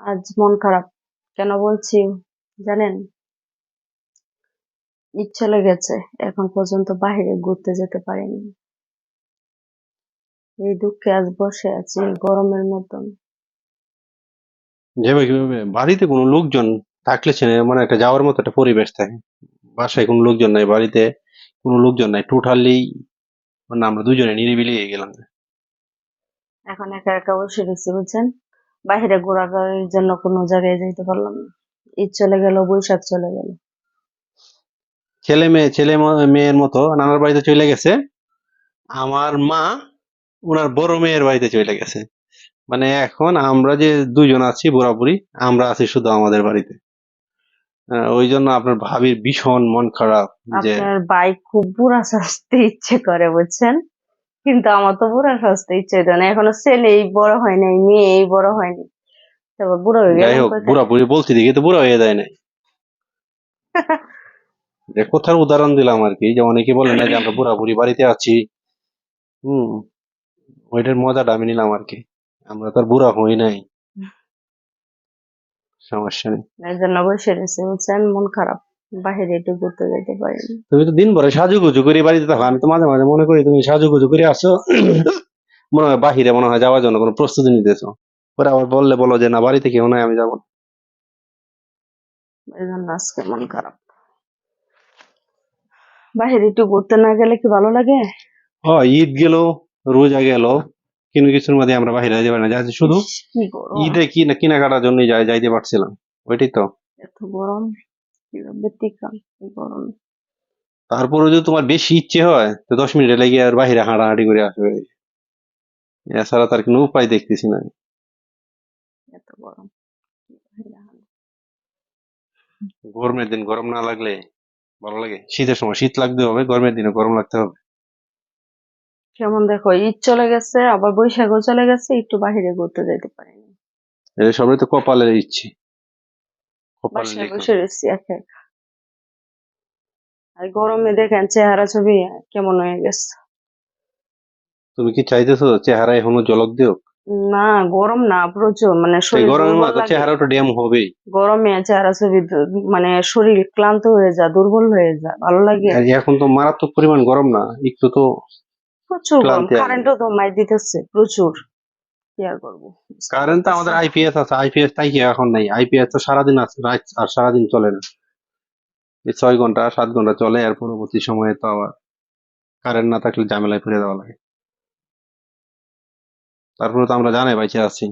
আজ মন খারাপ। কেন বলছি? জানেন? ঈদ চলে গেছে এখন পর্যন্ত বাইরে ঘুরতে যেতে পারিনি। এই দুঃখে আজ বসে আছি গরমের মতন। যেভাবে কীভাবে বাড়িতে কোনো লোকজন থাকলে ছেলে মানে একটা যাওয়ার মতো একটা পরিবেশ থাকে। বাসায় কোনো লোকজন নাই বাড়িতে কোনো লোকজন নাই টোটালি মানে আমরা দুজনে নিরিবিলি হয়ে গেলাম। এখন একা একা বসে রয়েছি বুঝছেন? বাইরে ঘোরাঘুরির জন্য কোনো জায়গায় যাইতে পারলাম না। ঈদ চলে গেল বৈশাখ চলে গেল। ছেলে মেয়ে ছেলে মেয়ের মতো নানার বাড়িতে চলে গেছে। আমার মা ওনার বড় মেয়ের বাড়িতে চলে গেছে। মানে এখন আমরা যে দুজন আছি বুড়াবুড়ি আমরা আছি শুধু আমাদের বাড়িতে। ওই জন্য আপনার ভাবির ভীষণ মন খারাপ যে আপনার বাইক খুব বুড়া সাজতে ইচ্ছে করে বুঝছেন? কিন্তু আমার তো বুড়া সাজতে ইচ্ছে না। এখনও ছেলে এই বড় হয় নাই মেয়ে এই বড় হয়নি তারপর বুড়ো হয়ে হোক বুড়া বুড়ি বলতে দেখি তো বুড়া হয়ে যায় নাই। কোথার উদাহরণ দিলাম আর কি যে অনেকে বলে না যে আমরা বুড়া বুড়ি বাড়িতে আছি। হুম ওইটার মজাটা আমি নিলাম আর কি। আমরা তো আর বুড়া হই নাই। সমস্যা নেই। এই জন্য বসে রয়েছে বুঝছেন মন খারাপ। বাহিরে একটু ঘুরতে যেতে পারিনি। তুমি তো দিন ভরে সাজুগুজু করে বাড়িতে থাকো আমি তো মাঝে মাঝে মনে করি তুমি সাজুগুজু করে আসো। মনে হয় বাহিরে মনে হয় যাওয়ার জন্য কোনো প্রস্তুতি নিতেছো। পরে আবার বললে বলো যে না বাড়িতে কেউ নাই আমি যাব না। এই জন্য আজকে মন খারাপ। বাহিরে একটু ঘুরতে না গেলে কি ভালো লাগে? ও ঈদ গেল রোজা গেল কিন্তু কিছুর মধ্যে আমরা বাহিরে যেতে পারি না। যাচ্ছি শুধু কি ঈদে কি না কেনাকাটার জন্য যাই যাইতে পারছিলাম। ওইটাই তো। এত গরম। ব্যতিক্রম এই গরম তারপরে যদি তোমার বেশি ইচ্ছে হয় তো দশ মিনিটে লেগে আর বাহিরে হাঁটাহাঁটি করে আসবে। এছাড়া তার কোনো উপায় দেখতেছি না। এত গরম। গরমের দিন গরম না লাগলে ভালো লাগে? শীতের সময় শীত লাগতে হবে গরমের দিনে গরম লাগতে হবে। যেমন দেখো ঈদ চলে গেছে আবার বৈশাখও চলে গেছে একটু বাহিরে ঘুরতে যেতে পারিনি। সবাই তো কপালের ইচ্ছে। বাসায় বসে রয়েছি আর গরমে দেখেন চেহারা ছবি কেমন হয়ে গেছে। তুমি কি চাইতেছো চেহারা এখনও জলক দিও না গরম না প্রচুর মানে শরীর চেহারা ড্যাম হবেই। গরমে চেহারা ছবি মানে শরীর ক্লান্ত হয়ে যায় দুর্বল হয়ে যায় ভালো লাগে। এখন তো মারাত্মক পরিমাণ গরম না একটু তো প্রচুর গরম কারেন্টও তো মাই দিতেছে প্রচুর। কি করব। কারেন্ট তো আমাদের আইপিএস আছে আইপিএস তাই কি এখন নাই? আইপিএস তো সারাদিন আছে, রাত আর সারাদিন চলে না। এই ছয় ঘণ্টা, সাত ঘণ্টা চলে আর পরবর্তী সময়ে তো আবার কারেন্ট না থাকলে ঝামেলায় ফিরে দেওয়া লাগে। তারপরে তো আমরা জানাই বাইচে আছি।